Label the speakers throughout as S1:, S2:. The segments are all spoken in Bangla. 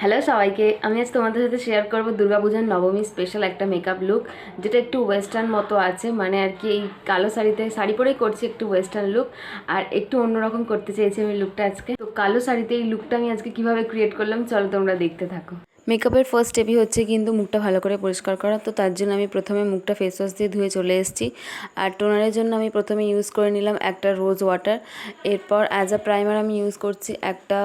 S1: হ্যালো সবাইকে, আমি আজ তোমাদের সাথে শেয়ার করব দুর্গাপূজার নবমী স্পেশাল একটা মেকআপ লুক যেটা একটু ওয়েস্টার্ন মতো আছে মানে আর কি এই কালো শাড়িতে, শাড়ি পরেই করছি একটু ওয়েস্টার্ন লুক আর একটু অন্যরকম করতে চেয়েছি আমি লুকটা আজকে। তো কালো শাড়িতে এই লুকটা আমি আজকে কীভাবে ক্রিয়েট করলাম, চলো তোমরা দেখতে থাকো। মেকআপের ফার্স্ট স্টেপই হচ্ছে কিন্তু মুখটা ভালো করে পরিষ্কার করা। তো তার জন্য আমি প্রথমে মুখটা ফেস ওয়াশ দিয়ে ধুয়ে চলে এসেছি। আর টোনারের জন্য আমি প্রথমে ইউজ করে নিলাম একটা রোজ ওয়াটার এরপর অ্যাজ আ প্রাইমার আমি ইউজ করছি একটা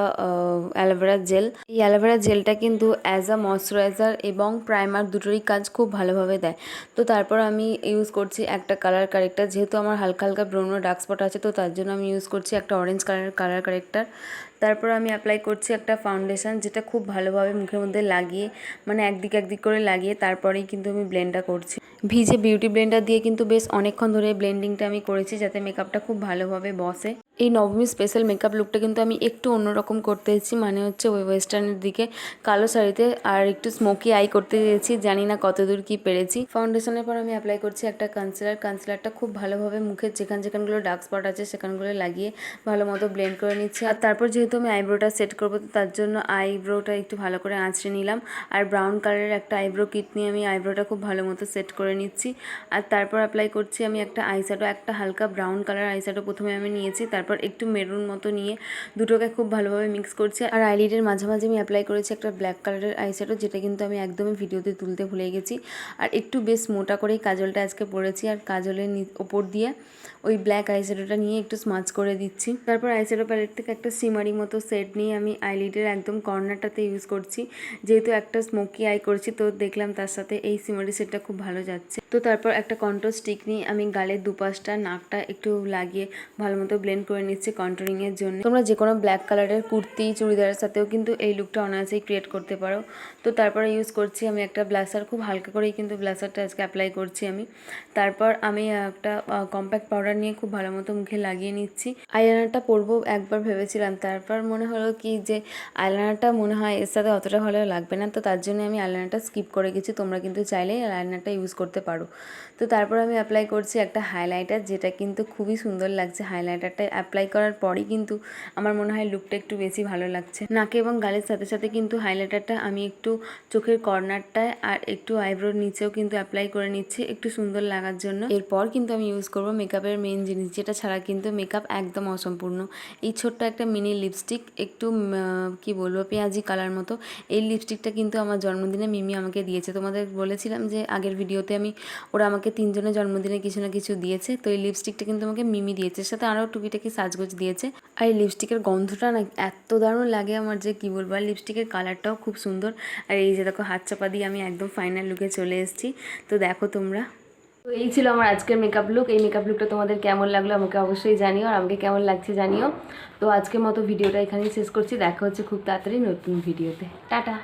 S1: অ্যালোভেরা জেল এই অ্যালোভেরা জেলটা কিন্তু অ্যাজ আ ময়শ্চারাইজার এবং প্রাইমার দুটোরই কাজ খুব ভালোভাবে দেয়। তো তারপর আমি ইউজ করছি একটা কালার কারেক্টার যেহেতু আমার হালকা হালকা ব্রোনো ডার্ক স্পট আছে, তো তার জন্য আমি ইউজ করছি একটা অরেঞ্জ কালার কালার কারেক্টার তারপর আমি অ্যাপ্লাই করছি একটা ফাউন্ডেশান যেটা খুব ভালোভাবে মুখের মধ্যে লাগিয়ে মানে একদিক একদিক করে লাগিয়ে তারপরেই কিন্তু আমি ব্লেন্ডটা করছি। ভিজে বিউটি ব্লেন্ডার দিয়ে কিন্তু বেশ অনেকক্ষণ ধরে ব্লেন্ডিংটা আমি করেছি যাতে মেকআপটা খুব ভালোভাবে বসে। এই নবমী স্পেশাল মেকআপ লুকটা কিন্তু আমি একটু অন্যরকম করতে চেয়েছি মানে হচ্ছে ওই ওয়েস্টার্নের দিকে। কালো শাড়িতে আর একটু স্মোকি আই করতে চেয়েছি জানি না কতদূর কি পেরেছি। ফাউন্ডেশনের পর আমি অ্যাপ্লাই করছি একটা কনসিলার কনসিলারটা খুব ভালোভাবে মুখের যেখান যেখানগুলো ডার্ক স্পট আছে সেখানগুলো লাগিয়ে ভালো মতো ব্লেন্ড করে নিচ্ছি। আর তারপর যেহেতু আমি আইব্রোটা সেট করব, তো তার জন্য আইব্রোটা একটু ভালো করে আঁচড়ে নিলাম। আর ব্রাউন কালারের একটা আইব্রো কিট নিয়ে আমি আইব্রোটা খুব ভালো মতো সেট করে নিচ্ছি। আর তারপর অ্যাপ্লাই করছি আমি একটা আইশ্যাডো একটা হালকা ব্রাউন কালার আইশ্যাডো প্রথমে আমি নিয়েছি তারপর একটু মেরুন মতো নিয়ে দুটোকে খুব ভালোভাবে মিক্স করছি। আর আইলিডের মাঝামাঝি আমি অ্যাপ্লাই করেছি একটা ব্ল্যাক কালারের আইশ্যাডো যেটা কিন্তু আমি একদমই ভিডিওতে তুলতে ভুলে গেছি। আর একটু বেশ মোটা করেই কাজলটা আজকে পরেছি, আর কাজলের ওপর দিয়ে ওই ব্ল্যাক আইশ্যাডোটা নিয়ে একটু স্মাচ করে দিচ্ছি। তারপর আইশ্যাডো প্যালেট থেকে একটা সিমারি মতো সেট নিয়ে আমি আইলিডের একদম কর্নারটাতে ইউজ করছি। যেহেতু একটা স্মোকি আই করছি, তো দেখলাম তার সাথে এই সিমারি সেটটা খুব ভালো যাচ্ছে। তো তারপর একটা কন্ট্রোল স্টিক নিয়ে আমি গালের দুপাশটা, নাকটা একটু লাগিয়ে ভালো মতো ব্লেন্ড করে নিচ্ছি কন্ট্রোলিং এর জন্য। তোমরা যে কোনো ব্ল্যাক কালারের কুর্তি, চুড়িদারের সাথেও কিন্তু এই লুকটা অনায়াসেই ক্রিয়েট করতে পারো। তো তারপরে ইউজ করছি আমি একটা ব্লাসার খুব হালকা করেই কিন্তু ব্লাসারটা আজকে অ্যাপ্লাই করছি আমি। তারপর আমি একটা কম্প্যাক্ট পাউডার নিয়ে খুব ভালো মতো মুখে লাগিয়ে নিচ্ছি। আইলাইনারটা পরবো, একবার ভেবেছিলাম। তারপর মনে হলো কি যে আইলাইনারটা মনে হয় এর সাথে অতটা ভালো লাগবে না। তো তার জন্য আমি আইলাইনারটা স্কিপ করে গেছি। তোমরা কিন্তু চাইলেই আইলাইনারটা ইউজ করতে পারো। তো তারপর আমি অ্যাপ্লাই করছি একটা হাইলাইটার যেটা কিন্তু খুবই সুন্দর লাগছে। হাইলাইটারটা অ্যাপ্লাই করার পরই কিন্তু আমার মনে হয় লুকটা একটু বেশি ভালো লাগছে। নাকে এবং গালের সাথে সাথে কিন্তু হাইলাইটারটা আমি একটু চোখের কর্নারটায় আর একটু আইব্রোর নিচেও কিন্তু অ্যাপ্লাই করে নিচ্ছি একটু সুন্দর লাগার জন্য। এরপর কিন্তু আমি ইউজ করব মেকআপের মেন জিনিস, যেটা ছাড়া কিন্তু মেকআপ একদম অসম্পূর্ণ। এই ছোট্ট একটা মিনি লিপস্টিক একটু কি বলব, পেঁয়াজি কালার মতো, এই লিপস্টিকটা কিন্তু আমার জন্মদিনে মিমি আমাকে দিয়েছে। তোমাদের বলেছিলাম যে আগের ভিডিওতে আমি, ওরা আমাকে তিনজনের জন্মদিনে কিছু না কিছু দিয়েছে, তো এই লিপস্টিকটা কিন্তু আমাকে মিমি দিয়েছে। সাথে আরও টুকিটাকি সাজগোজ দিয়েছে। আর এই লিপস্টিকের গন্ধটা না এত দারুণ লাগে আমার যে কী বলব, আর লিপস্টিকের কালারটাও খুব সুন্দর। আর এই যে দেখো, হাত চাপা দিয়ে আমি একদম ফাইনাল লুকে চলে এসেছি। তো দেখো তোমরা। তো এই ছিল আমার আজকের মেকআপ লুক এই মেকআপ লুকটা তোমাদের কেমন লাগল আমাকে অবশ্যই জানিও, আর আমাকে কেমন লাগছে জানিও। তো আজকের মতো ভিডিওটা এখানেই শেষ করছি। দেখা হচ্ছে খুব তাড়াতাড়ি নতুন ভিডিওতে টাটা!